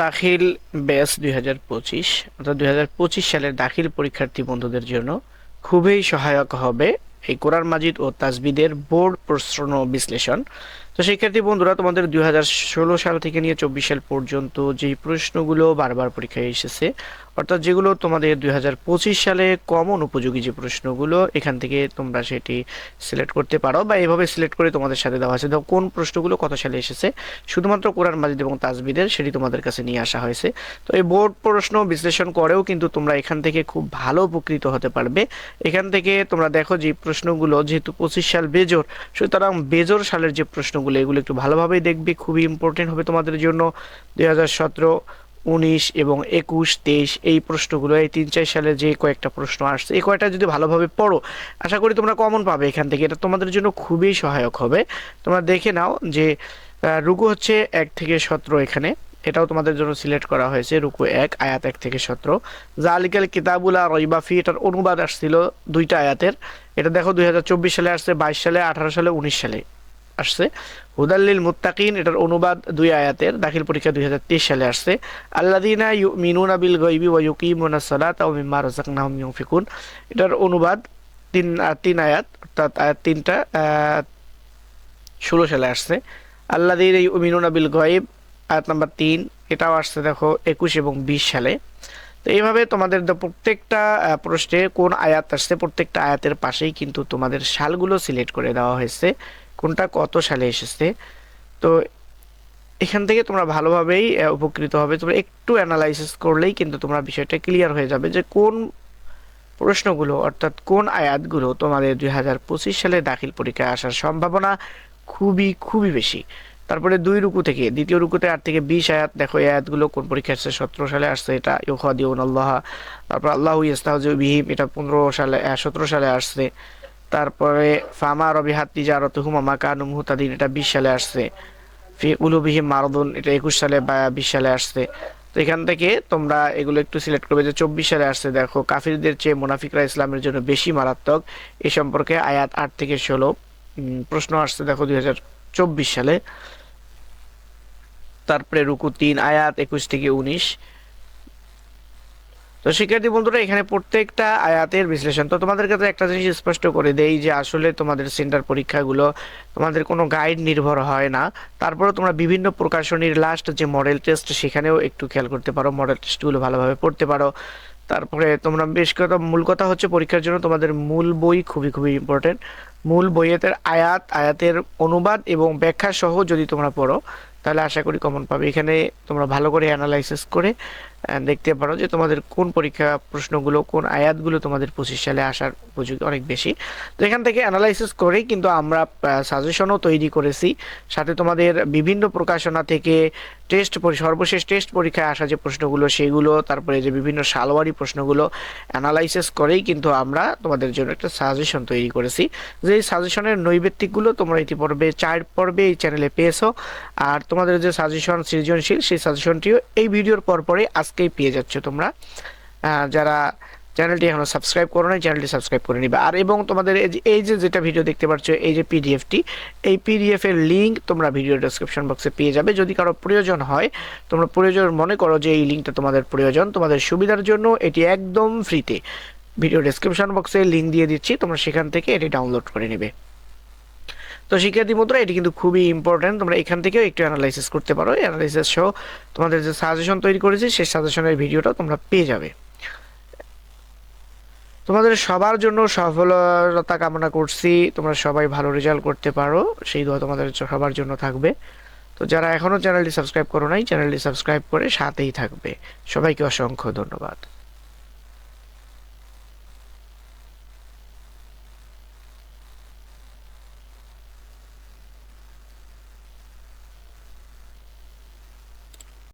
দাখিল ব্যাস দুই হাজার পঁচিশ, অর্থাৎ দুই হাজার পঁচিশ সালের দাখিল পরীক্ষার্থী বন্ধুদের জন্য খুবই সহায়ক হবে এই কোরআন মাজিদ ও তাজবিদের বোর্ড প্রশ্ন বিশ্লেষণ। তো শিক্ষার্থী বন্ধুরা, তোমাদের দুই হাজার ষোলো সাল থেকে নিয়ে চব্বিশ সাল পর্যন্ত যেই প্রশ্নগুলো বারবার পরীক্ষায় এসেছে, অর্থাৎ যেগুলো তোমাদের দুই হাজার পঁচিশ সালে কমন উপযোগী যে প্রশ্নগুলো, এখান থেকে তোমরা সেটি সিলেক্ট করতে পারো বা এভাবে সিলেক্ট করে তোমাদের সাথে দেওয়া আছে দেখো, কোন প্রশ্নগুলো কত সালে এসেছে? শুধুমাত্র কোরআন মাজিদ এবং তাজবিদের সেটি তোমাদের কাছে নিয়ে আসা হয়েছে। তো এই বোর্ড প্রশ্ন বিশ্লেষণ করেও কিন্তু তোমরা এখান থেকে খুব ভালো উপকৃত হতে পারবে। এখান থেকে তোমরা দেখো যে প্রশ্নগুলো যেহেতু পঁচিশ সাল বেজোর, সুতরাং বেজোর সালের যে প্রশ্নগুলো এগুলো একটু ভালোভাবেই দেখবে। খুবই ইম্পর্টেন্ট হবে তোমাদের জন্য। দুই হাজার সতেরো, উনিশ এবং একুশ, তেইশ, এই প্রশ্নগুলো, এই তিন চার সালে যে কয়েকটা প্রশ্ন আসছে, এই কয়েকটা যদি ভালোভাবে পড়ো, আশা করি তোমরা কমন পাবে এখান থেকে। এটা তোমাদের জন্য খুবই সহায়ক হবে। তোমরা দেখে নাও যে রুকু হচ্ছে এক থেকে সতেরো এখানে। এটাও তোমাদের জন্য সিলেক্ট করা হয়েছে, রুকু এক, আয়াত এক থেকে সতেরো। জালিকাল কিতাবুলা রইবাফি এটার অনুবাদ আসছিল দুইটা আয়াতের। এটা দেখো দুই হাজার চব্বিশ সালে আসছে, বাইশ সালে, আঠারো সালে, উনিশ সালে। আসছে। হুদাল্লিল মুত্তাকিন, এটার অনুবাদ দুই আয়াতের, দাখিল পরীক্ষা দুই হাজার তেইশ সালে আসছে। আল্লাদিনা মিনুনা বিল গৈবি ওয়া ইউকিমুনা সালাত ওয়া মিম্মা রাযাকনাহুম ইউনফিকুন। এটার অনুবাদ তিন তিন আয়াত, অর্থাৎ আয়াত তিনটা ষোলো সালে আসছে। আল্লাদিনা মিনুনা বিল গয়েব, আয়াত নাম্বার তিন, এটাও আসছে দেখো একুশ এবং বিশ সালে। তো এইভাবে তোমাদের প্রত্যেকটা প্রশ্নে কোন আয়াত আসছে, প্রত্যেকটা আয়াতের পাশেই কিন্তু তোমাদের সালগুলো সিলেক্ট করে দেওয়া হয়েছে। কোনটা কত সালে এসেছে? তো এখান থেকে তোমরা ভালোভাবেই উপকৃত হবে। তোমরা একটু অ্যানালাইসিস করলেই কিন্তু তোমরা বিষয়টা ক্লিয়ার হয়ে যাবে যে কোন প্রশ্নগুলো, অর্থাৎ কোন আয়াতগুলো তোমাদের দুই হাজার পঁচিশ সালে দাখিল পরীক্ষায় আসার সম্ভাবনা খুবই খুবই বেশি। তারপরে দুই রুকু থেকে, দ্বিতীয় রুকুতে আট থেকে বিশ আয়াত, দেখো এই আয়াতগুলো কোন পরীক্ষা আসছে সতেরো সালে আসছে, এটা ইউখাদিউন আল্লাহ তারপর আল্লাহ ইস্তাহজু বিহিম এটা পনেরো সালে সতেরো সালে আসছে। তারপরে, ফামা রবি হাত্তি জারত হুমামা কানু মুহতাদিন, এটা বিশ সালে আসছে। ফি উলুবিহিম মারদুন, এটা একুশ সালে বা বিশ সালে আসছে। তো এখান থেকে তোমরা এগুলো একটু সিলেক্ট করবে যে চব্বিশ সালে আসছে। দেখো, কাফিরদের চেয়ে মুনাফিকরা ইসলামের জন্য বেশি মারাত্মক। এ সম্পর্কে আয়াত আট থেকে ষোলো প্রশ্ন আসছে, দেখো, দুই হাজার চব্বিশ সালে। তারপরে রুকু তিন, আয়াত একুশ থেকে উনিশ। তো শিক্ষার্থী বন্ধুরা, এখানে প্রত্যেকটা আয়াতের বিশ্লেষণ। তো তোমাদের কাছে একটা জিনিস স্পষ্ট করে দেই যে আসলে তোমাদের সেন্টার পরীক্ষাগুলো তোমাদের কোনো গাইড নির্ভর হয় না। তারপরেও তোমরা বিভিন্ন প্রকাশনীর লাস্ট যে মডেল টেস্ট সেখানেও একটু খেয়াল করতে পারো মডেল টেস্টগুলো ভালোভাবে পড়তে পারো। তারপরে তোমরা বেশ কথা মূল কথা হচ্ছে পরীক্ষার জন্য তোমাদের মূল বই খুবই খুবই ইম্পর্টেন্ট মূল বইয়ের আয়াত, আয়াতের অনুবাদ এবং ব্যাখ্যা সহ যদি তোমরা পড়ো, তাহলে আশা করি কমন পাবে। এখানে তোমরা ভালো করে অ্যানালাইসিস করে দেখতে পারো যে তোমাদের কোন পরীক্ষা প্রশ্নগুলো, কোন আয়াতগুলো তোমাদের পঁচিশ সালে আসার উপযোগী অনেক বেশি। তো এখান থেকে অ্যানালাইসিস করেই কিন্তু আমরা সাজেশনও তৈরি করেছি। সাথে তোমাদের বিভিন্ন প্রকাশনা থেকে টেস্ট সর্বশেষ টেস্ট পরীক্ষায় আসা যে প্রশ্নগুলো, সেগুলো, তারপরে যে বিভিন্ন সালোয়ারি প্রশ্নগুলো অ্যানালাইসিস করেই কিন্তু আমরা তোমাদের জন্য একটা সাজেশন তৈরি করেছি যে সাজেশনের নৈবেত্তিকগুলো তোমরা ইতিপূর্বে চার পর্বে এই চ্যানেলে পেয়েছ। আর তোমাদের যে সাজেশন সৃজনশীল, সেই সাজেশনটিও এই ভিডিওর পরপরই আজকেই পেয়ে যাচ্ছ তোমরা। যারা চ্যানেলটি এখনও সাবস্ক্রাইব করো না চ্যানেলটি সাবস্ক্রাইব করে নিবে। আর এবং তোমাদের এই যে- এই যে যেটা ভিডিও দেখতে পাচ্ছ, এই যে পিডিএফটি এই পিডিএফ এর লিংক তোমরা ভিডিও ডেসক্রিপশন বক্সে পেয়ে যাবে। যদি কারও প্রয়োজন হয়, তোমরা প্রয়োজন মনে করো যে এই লিঙ্কটা তোমাদের প্রয়োজন, তোমাদের সুবিধার জন্য এটি একদম ফ্রিতে ভিডিও ডেসক্রিপশন বক্সে লিংক দিয়ে দিচ্ছি, তোমরা সেখান থেকে এটি ডাউনলোড করে নেবে। তো শিক্ষার্থী বন্ধুরা এটি কিন্তু খুবই ইম্পর্টেন্ট তোমরা এখান থেকেও একটু অ্যানালাইসিস করতে পারো। অ্যানালাইসিস সহ তোমাদের যে সাজেশন তৈরি করেছি, সেই সাজেশনের ভিডিওটা তোমরা পেয়ে যাবে। তোমাদের সবার জন্য সফলতা কামনা করছি। তোমরা সবাই ভালো রেজাল্ট করতে পারো। সেই দোয়া তোমাদের সবার জন্য থাকবে। তো যারা এখনও চ্যানেলটি সাবস্ক্রাইব করো নাই চ্যানেলটি সাবস্ক্রাইব করে সাথেই থাকবে। সবাইকে অসংখ্য ধন্যবাদ।